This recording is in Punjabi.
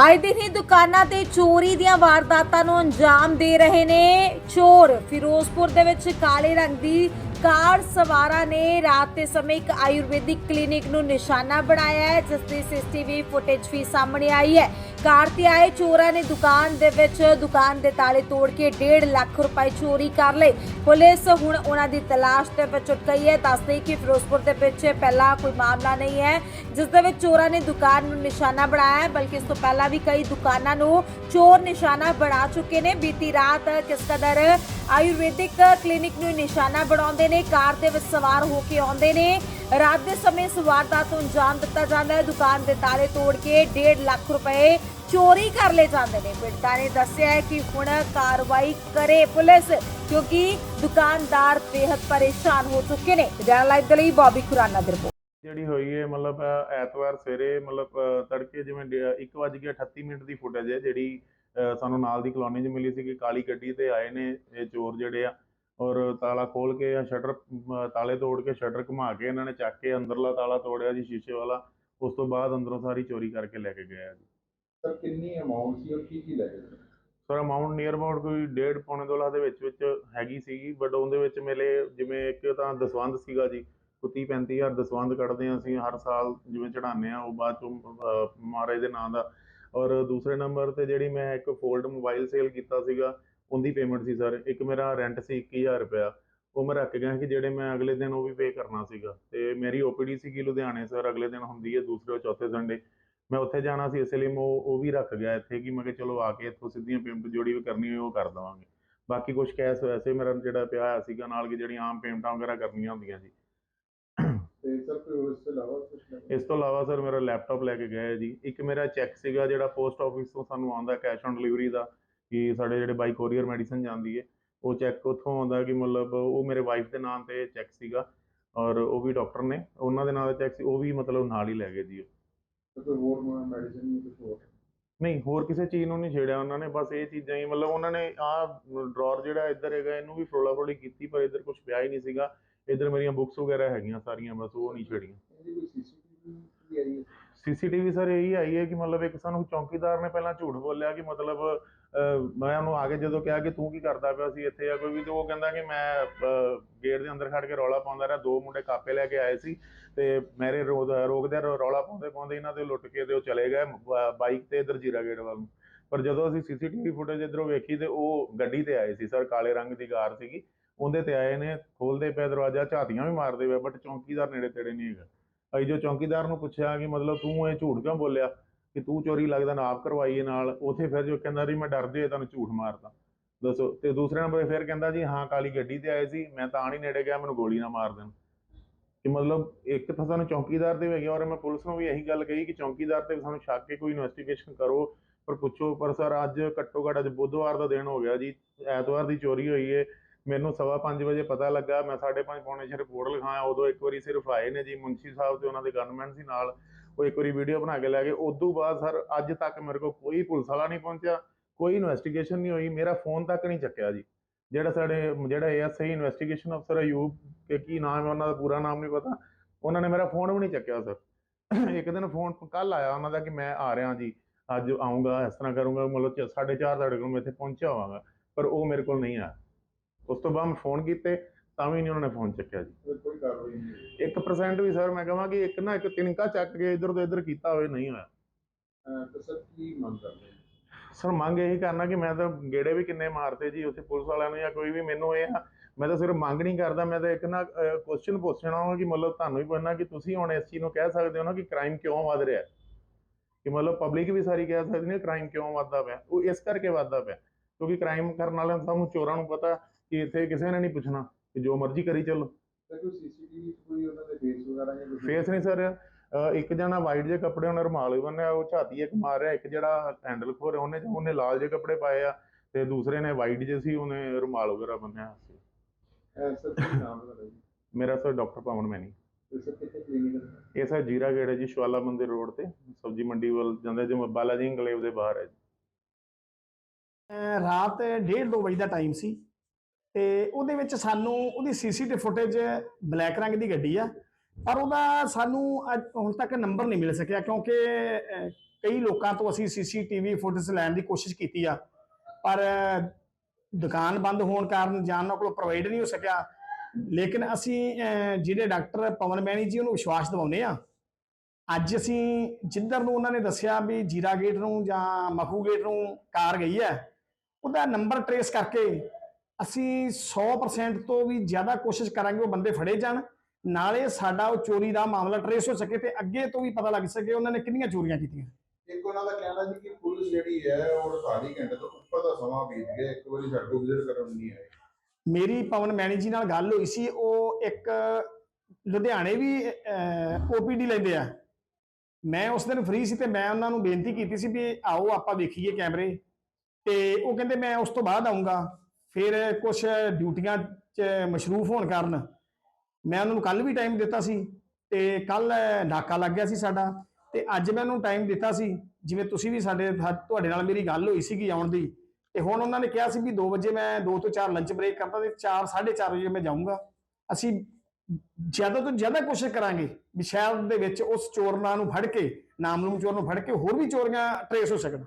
ਆਏ ਦਿਨ ਹੀ ਦੁਕਾਨਾਂ ਤੇ ਚੋਰੀ ਦੀਆਂ ਵਾਰਦਾਤਾਂ ਨੂੰ ਅੰਜਾਮ ਦੇ ਰਹੇ ਨੇ ਚੋਰ। ਫਿਰੋਜ਼ਪੁਰ ਦੇ ਵਿੱਚ ਕਾਲੇ ਰੰਗ ਦੀ ਕਾਰ ਸਵਾਰਾਂ ਨੇ ਰਾਤ ਦੇ ਸਮੇਂ ਇੱਕ ਆਯੁਰਵੈਦਿਕ ਕਲੀਨਿਕ ਨੂੰ ਨਿਸ਼ਾਨਾ ਬਣਾਇਆ ਹੈ, ਜਿਸ ਦੀ ਸੀਸੀਟੀਵੀ ਫੁਟੇਜ ਵੀ ਸਾਹਮਣੇ ਆਈ ਹੈ। ਕਾਰ ਤੇ ਆਏ ਚੋਰਾਂ ਨੇ ਦੁਕਾਨ ਦੇ ਵਿੱਚ, ਦੁਕਾਨ ਦੇ ਤਾਲੇ ਤੋੜ ਕੇ 1.5 ਲੱਖ ਰੁਪਏ ਚੋਰੀ ਕਰ ਲਏ। ਪੁਲਿਸ ਹੁਣ ਉਹਨਾਂ ਦੀ ਤਲਾਸ਼ ਦੇ ਵਿੱਚ ਗਈ ਹੈ। ਦੱਸਦੇ ਕਿ ਫਿਰੋਜ਼ਪੁਰ ਦੇ ਵਿੱਚ ਪਹਿਲਾਂ ਕੋਈ ਮਾਮਲਾ ਨਹੀਂ ਹੈ, ਜਿਸ ਦੇ ਵਿੱਚ ਚੋਰਾਂ ਨੇ ਦੁਕਾਨ ਨੂੰ ਨਿਸ਼ਾਨਾ ਬਣਾਇਆ ਹੈ, ਬਲਕਿ ਇਸ ਤੋਂ ਪਹਿਲਾਂ ਵੀ ਕਈ ਦੁਕਾਨਾਂ ਨੂੰ ਚੋਰ ਨਿਸ਼ਾਨਾ ਬਣਾ ਚੁੱਕੇ ਨੇ। ਬੀਤੀ ਰਾਤ ਕਿਸ ਕਦਰ ਆਯੁਰਵੈਦਿਕ ਕਲੀਨਿਕ ਨੂੰ ਨਿਸ਼ਾਨਾ ਬਣਾਉਂਦੇ ਨੇ ਕਾਰ ਦੇ ਵਿੱਚ ਸਵਾਰ ਹੋ ਕੇ ਆਉਂਦੇ ਨੇ। ਰਾਤ ਦੇ ਸਮੇਂ ਇਸ ਵਾਰਦਾਤ ਨੂੰ ਅੰਜਾਮ ਦਿੱਤਾ ਜਾਂਦਾ ਹੈ। ਦੁਕਾਨ ਦੇ ਤਾਲੇ ਤੋੜ ਕੇ 1.5 ਲੱਖ ਰੁਪਏ ਚੋਰੀ ਕਰ ਲਏ ਜਾਂਦੇ ਨੇ। ਪੀੜਤਾਂ ਨੇ ਦੱਸਿਆ ਹੈ ਕਿ ਹੁਣ ਕਾਰਵਾਈ ਕਰੇ ਪੁਲਿਸ ਕਿਉਂਕਿ ਦੁਕਾਨਦਾਰ ਬੇहद ਪਰੇਸ਼ਾਨ ਹੋ ਚੁੱਕੇ ਨੇ। ਜਨ ਲਾਈਵ ਦੇ ਲਈ ਬੌਬੀ ਖੁਰਾਨਾ ਦੀ ਰਿਪੋਰਟ। ਜਿਹੜੀ ਹੋਈ ਹੈ ਮਤਲਬ ਅ, ਐਤਵਾਰ ਸਵੇਰੇ ਮਤਲਬ ਅ, ਤੜਕੇ ਜਿਵੇਂ 1:38 ਮਿੰਟ ਦੀ ਫੁਟੇਜ ਹੈ ਜਿਹੜੀ ਸਾਨੂੰ ਨਾਲ ਦੀ ਕਲੋਨੀ 'ਚ ਮਿਲੀ ਸੀ ਕਿ ਕਾਲੀ ਗੱਡੀ ਤੇ ਆਏ ਨੇ ਇਹ ਚੋਰ ਜਿਹੜੇ ਆ ਔਰ ਤਾਲਾ ਖੋਲ ਕੇ ਜਾਂ ਸ਼ਟਰ ਤਾਲੇ ਤੋੜ ਕੇ ਸ਼ਟਰ ਘੁਮਾ ਕੇ ਇਹਨਾਂ ਨੇ ਚੱਕ ਕੇ ਅੰਦਰਲਾ ਤਾਲਾ ਤੋੜਿਆ ਜੀ ਸ਼ੀਸ਼ੇ ਵਾਲਾ ਉਸ ਤੋਂ ਬਾਅਦ ਅੰਦਰੋਂ ਸਾਰੀ ਚੋਰੀ ਕਰਕੇ ਲੈ ਕੇ ਗਏ ਆ ਜੀ। ਸਰ ਕਿੰਨੀ ਅਮਾਉਂਟ ਸੀ ਔਰ ਕੀ ਕੀ ਲੈ ਗਏ? ਸਰ ਅਮਾਉਂਟ ਨੀਅਰ ਅਬਾਊਟ ਕੋਈ 1.5 ਪੌਣੇ ਦੋ ਲੱਖ ਦੇ ਵਿੱਚ ਵਿੱਚ ਹੈਗੀ ਸੀਗੀ ਬਟ ਉਹਦੇ ਵਿੱਚ ਮੇਰੇ ਜਿਵੇਂ ਇੱਕ ਤਾਂ ਦਸਵੰਧ ਸੀਗਾ ਜੀ ਕੋਈ 30 35000 ਦਸਵੰਧ ਕੱਢਦੇ ਹਾਂ ਅਸੀਂ ਹਰ ਸਾਲ ਜਿਵੇਂ ਚੜਾਉਂਦੇ ਆ ਉਹ ਬਾਅਦ ਚੋਂ ਮਹਾਰਾਜ ਦੇ ਨਾਂ ਦਾ ਔਰ ਦੂਸਰੇ ਨੰਬਰ ਤੇ ਜਿਹੜੀ ਮੈਂ ਇੱਕ ਫੋਲਡ ਮੋਬਾਈਲ ਸੇਲ ਕੀਤਾ ਸੀਗਾ, ਉਹਦੀ ਪੇਮੈਂਟ ਸੀ ਸਰ ਇੱਕ ਮੇਰਾ ਰੈਂਟ ਸੀ 21000 ਰੁਪਇਆ। ਉਹ ਮੈਂ ਰੱਖ ਗਿਆ ਕਿ ਜਿਹੜੇ ਮੈਂ ਅਗਲੇ ਦਿਨ ਉਹ ਵੀ ਪੇ ਕਰਨਾ ਸੀਗਾ। ਤੇ ਮੇਰੀ ਓਪੀਡੀ ਸੀਗੀ ਲੁਧਿਆਣੇ ਸਰ ਅਗਲੇ ਦਿਨ ਹੁੰਦੀ ਹੈ, ਦੂਸਰੇ ਚੌਥੇ ਸੰਡੇ ਮੈਂ ਉੱਥੇ ਜਾਣਾ ਸੀ, ਇਸ ਲਈ ਮੈਂ ਉਹ ਵੀ ਰੱਖ ਗਿਆ ਇੱਥੇ ਕਿ ਮੈਂ ਕਿਹਾ ਚਲੋ ਆ ਕੇ ਇੱਥੋਂ ਸਿੱਧੀਆਂ ਪੇਮੈਂਟ ਜਿਹੜੀ ਵੀ ਕਰਨੀ ਹੋਈ ਉਹ ਕਰ ਦੇਵਾਂਗੇ। ਬਾਕੀ ਕੁਝ ਕੈਸ਼ ਵੈਸੇ ਮੇਰਾ ਜਿਹੜਾ ਪਿਆ ਹੋਇਆ ਸੀਗਾ, ਨਾਲ ਕਿ ਜਿਹੜੀਆਂ ਆਮ ਪੇਮੈਂਟਾਂ ਵਗੈਰਾ ਕਰਨੀਆਂ ਹੁੰਦੀਆਂ ਸੀ। ਸਰ ਕੋਈ ਉਸ ਤੋਂ ਇਲਾਵਾ ਕੁਝ ਗਏ ਇਸ ਤੋਂ ਇਲਾਵਾ ਸਰ ਮੇਰਾ ਲੈਪਟਾਪ ਲੈ ਕੇ ਗਏ ਜੀ। ਇੱਕ ਮੇਰਾ ਚੈੱਕ ਸੀਗਾ ਜਿਹੜਾ ਪੋਸਟ ਆਫਿਸ ਤੋਂ ਸਾਨੂੰ ਆਉਂਦਾ ਕੈਸ਼ ਔਨ ਡਿਲੀਵਰੀ ਦਾ ਕਿ ਸਾਡੇ ਜਿਹੜੇ ਬਾਈ ਕੋਰੀਅਰ ਮੈਡੀਸਨ ਜਾਂਦੀ ਹੈ ਉਹ ਚੈੱਕ ਉੱਥੋਂ ਆਉਂਦਾ ਕਿ ਮਤਲਬ ਉਹ ਮੇਰੇ ਵਾਈਫ ਦੇ ਨਾਮ ਤੇ ਚੈੱਕ ਸੀਗਾ ਔਰ ਉਹ ਵੀ ਡਾਕਟਰ ਨੇ। ਉਹਨਾਂ ਦੇ ਨਾਂ ਦਾ ਚੈੱਕ ਸੀ ਉਹ ਵੀ ਮਤਲਬ ਨਾਲ ਹੀ ਲੈ ਗਏ ਜੀ। ਕੋਈ ਹੋਰ ਮੈਡੀਸਿਨ ਨਹੀਂ ਕੁਝ ਹੋਰ? ਨਹੀਂ ਹੋਰ ਕਿਸੇ ਚੀਜ਼ ਨੂੰ ਨਹੀਂ ਛੇੜਿਆ ਉਹਨਾਂ ਨੇ ਬਸ ਇਹ ਚੀਜ਼ਾਂ ਹੀ ਮਤਲਬ ਉਹਨਾਂ ਨੇ ਆਹ ਡਰਾਅਰ ਜਿਹੜਾ ਇੱਧਰ ਹੈਗਾ ਇਹਨੂੰ ਵੀ ਫਰੋਲਾ ਫਰੋਲੀ ਕੀਤੀ ਪਰ ਇੱਧਰ ਕੁਝ ਪਿਆ ਹੀ ਨਹੀਂ ਸੀਗਾ। ਇੱਧਰ ਮੇਰੀਆਂ ਬੁੱਕਸ ਵਗੈਰਾ ਹੈਗੀਆਂ ਸਾਰੀਆਂ ਬਸ ਉਹ ਨਹੀਂ ਛੇੜੀਆਂ। ਸੀਸੀਟੀਵੀ ਸਰ ਇਹੀ ਆਈ ਹੈ ਕਿ ਮਤਲਬ ਇੱਕ ਸਾਨੂੰ ਚੌਕੀਦਾਰ ਨੇ ਪਹਿਲਾਂ ਝੂਠ ਬੋਲਿਆ ਕਿ ਮਤਲਬ ਮੈਂ ਉਹਨੂੰ ਆ ਕੇ ਜਦੋਂ ਕਿਹਾ ਕਿ ਤੂੰ ਕੀ ਕਰਦਾ ਪਿਆ ਸੀ ਇੱਥੇ ਆ ਕੋਈ ਵੀ ਤੇ ਉਹ ਕਹਿੰਦਾ ਕਿ ਮੈਂ ਗੇਟ ਦੇ ਅੰਦਰ ਖੜ ਕੇ ਰੌਲਾ ਪਾਉਂਦਾ ਰਿਹਾ ਦੋ ਮੁੰਡੇ ਕਾਪੇ ਲੈ ਕੇ ਆਏ ਸੀ। ਤੇ ਮੇਰੇ ਰੋਕ ਰੋਕਦੇ ਰੌਲਾ ਪਾਉਂਦੇ ਪਾਉਂਦੇ ਇਹਨਾਂ ਦੇ ਲੁੱਟ ਕੇ ਤੇ ਉਹ ਚਲੇ ਗਏ ਬਾਈਕ ਤੇ ਇਧਰ ਜੀਰਾ ਗੇਟ ਵੱਲ ਨੂੰ। ਪਰ ਜਦੋਂ ਅਸੀਂ ਸੀਸੀਟੀਵੀ ਫੁਟੇਜ ਇਧਰੋਂ ਵੇਖੀ ਤੇ ਉਹ ਗੱਡੀ ਤੇ ਆਏ ਸੀ ਸਰ, ਕਾਲੇ ਰੰਗ ਦੀ ਕਾਰ ਸੀਗੀ। ਉਹਦੇ ਤੇ ਆਏ ਨੇ, ਖੋਲਦੇ ਪਏ ਦਰਵਾਜ਼ਾ, ਝਾਤੀਆਂ ਵੀ ਮਾਰਦੇ ਪਏ ਬਟ ਚੌਂਕੀਦਾਰ ਨੇੜੇ ਤੇੜੇ ਨਹੀਂ ਹੈਗਾ। ਅਸੀਂ ਜੋ ਚੌਂਕੀਦਾਰ ਨੂੰ ਪੁੱਛਿਆ ਕਿ ਮਤਲਬ ਤੂੰ ਇਹ ਝੂਠ ਕਿਉਂ ਬੋਲਿਆ? ਕਿ ਤੂੰ ਚੋਰੀ ਲੱਗਦਾ ਨਾ ਆਪ ਕਰਵਾਈਏ ਨਾਲ। ਉਥੇ ਫਿਰ ਜੋ ਕਹਿੰਦਾ ਵੀ ਮੈਂ ਡਰਦੇ ਹੋਏ ਤੁਹਾਨੂੰ ਝੂਠ ਮਾਰਦਾ। ਦੱਸੋ। ਤੇ ਦੂਸਰੇ ਨੰਬਰ ਫਿਰ ਕਹਿੰਦਾ ਜੀ, ਹਾਂ, ਕਾਲੀ ਗੱਡੀ ਤੇ ਆਏ ਸੀ। ਮੈਂ ਤਾਂ ਨਹੀਂ ਨੇੜੇ ਗਿਆ, ਮੈਨੂੰ ਗੋਲੀ ਨਾ ਮਾਰ ਦੇਣ। ਕਿ ਮਤਲਬ ਇੱਕ ਤਾਂ ਸਾਨੂੰ ਚੌਕੀਦਾਰ ਤੇ ਵੀ ਹੈਗੇ ਔਰ ਮੈਂ ਪੁਲਿਸ ਨੂੰ ਵੀ ਇਹੀ ਗੱਲ ਕਹੀ ਕਿ ਚੌਕੀਦਾਰ ਤੇ ਵੀ ਸਾਨੂੰ ਸ਼ੱਕ ਕੇ ਕੋਈ ਇਨਵੈਸਟੀਗੇਸ਼ਨ ਕਰੋ, ਪਰ ਪੁੱਛੋ, ਪਰ ਸਰ ਅੱਜ ਘੱਟੋ ਘੱਟ ਅੱਜ ਬੁੱਧਵਾਰ ਦਾ ਦਿਨ ਹੋ ਗਿਆ ਜੀ, ਐਤਵਾਰ ਦੀ ਚੋਰੀ ਹੋਈ ਹੈ ਮੈਨੂੰ ਸਵਾ ਪੰਜ ਵਜੇ ਪਤਾ ਲੱਗਾ, ਮੈਂ 5:30 ਪੌਣੇ 'ਚ ਰਿਪੋਰਟ ਲਿਖਾਇਆ, ਉਦੋਂ ਇੱਕ ਵਾਰੀ ਸਿਰਫ ਆਏ ਨੇ ਜੀ ਮੁੰਸ਼ੀ ਸਾਹਿਬ ਤੇ ਉਹਨਾਂ ਦੇ ਗਨਮੈਨ ਸੀ ਨਾਲ, ਉਹ ਇੱਕ ਵਾਰੀ ਵੀਡੀਓ ਬਣਾ ਕੇ ਲੈ ਗਏ, ਉਦੋਂ ਬਾਅਦ ਸਰ ਅੱਜ ਤੱਕ ਮੇਰੇ ਕੋਲ ਕੋਈ ਪੁਲਿਸ ਵਾਲਾ ਨਹੀਂ ਪਹੁੰਚਿਆ, ਕੋਈ ਇਨਵੈਸਟੀਗੇਸ਼ਨ ਨਹੀਂ ਹੋਈ, ਮੇਰਾ ਫੋਨ ਤੱਕ ਨਹੀਂ ਚੱਕਿਆ ਜੀ। ਜਿਹੜਾ ਸਾਡੇ ਜਿਹੜਾ ਏਐਸਆਈ ਇਨਵੈਸਟੀਗੇਸ਼ਨ ਅਫਸਰ ਅਯੂਬ ਕਿ ਕੀ ਨਾਮ ਹੈ ਉਹਨਾਂ ਦਾ ਪੂਰਾ ਨਾਮ ਨਹੀਂ ਪਤਾ। ਉਹਨਾਂ ਨੇ ਮੇਰਾ ਫੋਨ ਵੀ ਨਹੀਂ ਚੱਕਿਆ ਸਰ ਇੱਕ ਦਿਨ ਫੋਨ ਕੱਲ ਆਇਆ ਉਹਨਾਂ ਦਾ ਕਿ ਮੈਂ ਆ ਰਿਹਾ ਜੀ ਅੱਜ ਆਉਂਗਾ ਇਸ ਤਰ੍ਹਾਂ ਕਰੂੰਗਾ ਮਤਲਬ 4:30 ਤੁਹਾਡੇ ਕੋਲ ਮੈਂ ਇੱਥੇ ਪਹੁੰਚਿਆ ਹੋਵਾਂਗਾ ਪਰ ਉਹ ਮੇਰੇ ਕੋਲ ਨਹੀਂ ਆਇਆ। ਉਸ ਤੋਂ ਬਾਅਦ ਮੈਂ ਫੋਨ ਕੀਤੇ ਤਾਂ ਵੀ ਨਹੀਂ ਉਹਨਾਂ ਨੇ ਫੋਨ ਚੱਕਿਆ ਜੀ। ਕੋਈ ਕਾਰਵਾਈ ਨਹੀਂ ਹੋਈ। 1% ਵੀ ਸਰ ਮੈਂ ਕਹਾਂ ਕਿ ਇੱਕ ਨਾ ਇੱਕ ਤਿਨਕਾ ਚੱਕ ਕੇ ਇਧਰ ਤੋਂ ਇਧਰ ਕੀਤਾ ਹੋਵੇ ਨਹੀਂ ਹੋਇਆ। ਤੇ ਸਰ ਕੀ ਮੰਗ ਕਰਦੇ ਹੋ? ਸਰ ਮੰਗ ਇਹੀ ਕਰਨਾ ਕਿ ਮੈਂ ਤਾਂ ਗੇੜੇ ਵੀ ਕਿੰਨੇ ਮਾਰਤੇ ਜੀ ਉੱਥੇ ਪੁਲਿਸ ਵਾਲਿਆਂ ਨੂੰ ਜਾਂ ਕੋਈ ਵੀ ਮੈਨੂੰ ਇਹ ਆ ਮੈਂ ਤਾਂ ਸਿਰਫ ਮੰਗ ਨਹੀਂ ਕਰਦਾ ਮੈਂ ਤਾਂ ਇੱਕ ਨਾ ਕੁਐਸਚਨ ਪੁੱਛਣਾ ਵਾ ਕਿ ਮਤਲਬ ਤੁਹਾਨੂੰ ਵੀ ਪੁੱਛਣਾ ਕਿ ਤੁਸੀਂ ਹੁਣ ਇਸ ਚੀਜ਼ ਨੂੰ ਕਹਿ ਸਕਦੇ ਹੋ ਨਾ ਕਿ ਕ੍ਰਾਈਮ ਕਿਉਂ ਵੱਧ ਰਿਹਾ ਹੈ? ਕਿ ਮਤਲਬ ਪਬਲਿਕ ਵੀ ਸਾਰੀ ਕਹਿ ਸਕਦੀ ਨੇ ਕ੍ਰਾਈਮ ਕਿਉਂ ਵੱਧਦਾ ਪਿਆ? ਉਹ ਇਸ ਕਰਕੇ ਵੱਧਦਾ ਪਿਆ ਕਿਉਂਕਿ ਕ੍ਰਾਈਮ ਕਰਨ ਵਾਲਿਆਂ ਨੂੰ ਸਭ ਨੂੰ ਚੋਰਾਂ ਨੂੰ ਪਤਾ ਕਿ ਇੱਥੇ ਕਿਸੇ ਨੇ ਨਹੀਂ ਪੁੱਛਣਾ ਕਿ ਜੋ ਮਰਜ਼ੀ ਕਰੀ ਚੱਲੋ। ਤੇ ਕੋਈ ਸੀਸੀਟੀਵੀ ਕੋਈ ਉਹਨਾਂ ਦੇ ਫੇਸ ਵਗੈਰਾ ਜਾਂ ਕੁਛ ਫੇਸ ਨਹੀਂ ਸਰ ਇੱਕ ਜਣਾ ਵਾਈਟ ਜਿਹੇ ਕੱਪੜੇ ਉਹਨੇ ਰੁਮਾਲ ਵੀ ਬੰਨਿਆ ਉਹ ਝਾਤੀ ਇੱਕ ਮਾਰ ਰਿਹਾ ਇੱਕ ਜਿਹੜਾ ਹੈਂਡਲ ਖੋਰ ਉਹਨੇ ਉਹਨੇ ਲਾਲ ਜਿਹੇ ਕੱਪੜੇ ਪਾਏ ਆ ਤੇ ਦੂਸਰੇ ਨੇ ਵਾਈਟ ਜਿਹੇ ਸੀ ਉਹਨੇ ਰੁਮਾਲ ਵਗੈਰਾ ਬੰਨਿਆ ਸੀ। ਸਰ ਕੀ ਨਾਮ ਹੈ ਜੀ? ਮੇਰਾ ਸਰ ਡਾਕਟਰ ਪਵਨ ਮੈਨੀ। ਇਹ ਸਰ ਜੀਰਾ ਗੇੜ ਜੀ ਸ਼ਵਾਲਾ ਮੰਦਿਰ ਰੋਡ ਤੇ ਸਬਜ਼ੀ ਮੰਡੀ ਵੱਲ ਜਾਂਦੇ ਜਿਵੇਂ ਬਾਲਾਜੀ ਇੰਕਲੇਵ ਦੇ ਬਾਹਰ ਹੈ ਜੀ। ਰਾਤ 1:30 ਵਜੇ ਦਾ ਟਾਈਮ ਸੀ ਤੇ ਉਹਦੇ ਵਿੱਚ ਸਾਨੂੰ ਉਹਦੀ ਸੀਸੀਟੀਵੀ ਫੁਟੇਜ ਬਲੈਕ ਰੰਗ ਦੀ ਗੱਡੀ ਆ ਪਰ ਉਹਦਾ ਸਾਨੂੰ ਅੱਜ ਹੁਣ ਤੱਕ ਨੰਬਰ ਨਹੀਂ ਮਿਲ ਸਕਿਆ ਕਿਉਂਕਿ ਕਈ ਲੋਕਾਂ ਤੋਂ ਅਸੀਂ ਸੀਸੀਟੀਵੀ ਫੁਟੇਜ ਲੈਣ ਦੀ ਕੋਸ਼ਿਸ਼ ਕੀਤੀ ਆ। ਪਰ ਦੁਕਾਨ ਬੰਦ ਹੋਣ ਕਾਰਨ ਜਾਂ ਉਹਨਾਂ ਕੋਲ ਪ੍ਰੋਵਾਈਡ ਨਹੀਂ ਹੋ ਸਕਿਆ। ਲੇਕਿਨ ਅਸੀਂ ਜਿਹੜੇ ਡਾਕਟਰ ਪਵਨ ਮੈਣੀ ਜੀ, ਉਹਨੂੰ ਵਿਸ਼ਵਾਸ ਦਿਵਾਉਂਦੇ ਆ। ਅੱਜ ਅਸੀਂ ਜਿੱਧਰ ਨੂੰ ਉਹਨਾਂ ਨੇ ਦੱਸਿਆ ਵੀ ਜੀਰਾ ਗੇਟ ਨੂੰ ਜਾਂ ਮਖੂ ਗੇਟ ਨੂੰ ਕਾਰ ਗਈ ਹੈ, ਉਹਦਾ ਨੰਬਰ ਟਰੇਸ ਕਰਕੇ ਅਸੀਂ 100% ਤੋਂ ਵੀ ਜ਼ਿਆਦਾ ਕੋਸ਼ਿਸ਼ ਕਰਾਂਗੇ ਉਹ ਬੰਦੇ ਫੜੇ ਜਾਣ। ਨਾਲੇ ਸਾਡਾ ਉਹ ਚੋਰੀ ਦਾ ਮਾਮਲਾ ਟਰੇਸ ਹੋ ਸਕੇ ਤੇ ਅੱਗੇ ਤੋਂ ਵੀ ਪਤਾ ਲੱਗ ਸਕੇ ਉਹਨਾਂ ਨੇ ਕਿੰਨੀਆਂ ਚੋਰੀਆਂ ਕੀਤੀਆਂ। ਇੱਕ ਉਹਨਾਂ ਦਾ ਕਹਿਣਾ ਜੀ ਕਿ ਪੁਲਿਸ ਜਿਹੜੀ ਹੈ ਉਹ 48 ਘੰਟੇ ਤੋਂ ਉੱਪਰ ਦਾ ਸਮਾਂ ਬੀਤ ਗਿਆ ਇੱਕ ਵਾਰੀ ਸਾਡੇ ਕੋਲ ਵਿਜ਼ਿਟ ਕਰਨ ਨਹੀਂ ਆਏ। ਮੇਰੀ ਪਵਨ ਮੈਣੀ ਜੀ ਨਾਲ ਗੱਲ ਹੋਈ ਸੀ ਉਹ ਇੱਕ ਲੁਧਿਆਣੇ ਵੀ ਓਪੀਡੀ ਲੈਂਦੇ ਆ। ਮੈਂ ਉਸ ਦਿਨ ਫ੍ਰੀ ਸੀ ਤੇ ਮੈਂ ਉਹਨਾਂ ਨੂੰ ਬੇਨਤੀ ਕੀਤੀ ਸੀ ਵੀ ਆਓ ਆਪਾਂ ਵੇਖੀਏ ਕੈਮਰੇ। ਤੇ ਉਹ ਕਹਿੰਦੇ ਮੈਂ ਉਸ ਤੋਂ ਬਾਅਦ ਆਉਂਗਾ ਫਿਰ ਕੁਝ ਡਿਊਟੀਆਂ 'ਚ ਮਸ਼ਰੂਫ ਹੋਣ ਕਾਰਨ ਮੈਂ ਉਹਨਾਂ ਨੂੰ ਕੱਲ ਵੀ ਟਾਈਮ ਦਿੱਤਾ ਸੀ ਤੇ ਕੱਲ ਨਾਕਾ ਲੱਗ ਗਿਆ ਸੀ ਸਾਡਾ ਤੇ ਅੱਜ ਮੈਂ ਉਹਨੂੰ ਟਾਈਮ ਦਿੱਤਾ ਸੀ। ਜਿਵੇਂ ਤੁਸੀਂ ਵੀ ਸਾਡੇ ਤੁਹਾਡੇ ਨਾਲ ਮੇਰੀ ਗੱਲ ਹੋਈ ਸੀਗੀ ਆਉਣ ਦੀ ਤੇ ਹੁਣ ਉਹਨਾਂ ਨੇ ਕਿਹਾ ਸੀ ਵੀ 2 ਵਜੇ ਮੈਂ 2 ਤੋਂ 4 ਲੰਚ ਬ੍ਰੇਕ ਕਰਦਾ ਤੇ 4 4:30 ਵਜੇ ਮੈਂ ਜਾਊਂਗਾ। ਅਸੀਂ ਜ਼ਿਆਦਾ ਤੋਂ ਜ਼ਿਆਦਾ ਕੋਸ਼ਿਸ਼ ਕਰਾਂਗੇ ਵੀ ਸ਼ਹਿਰ ਦੇ ਵਿੱਚ ਉਸ ਚੋਰਾਂ ਨੂੰ ਫੜ ਕੇ ਨਾਮਲੂਮ ਚੋਰ ਨੂੰ ਫੜ ਕੇ ਹੋਰ ਵੀ ਚੋਰੀਆਂ ਟਰੇਸ ਹੋ ਸਕਣ।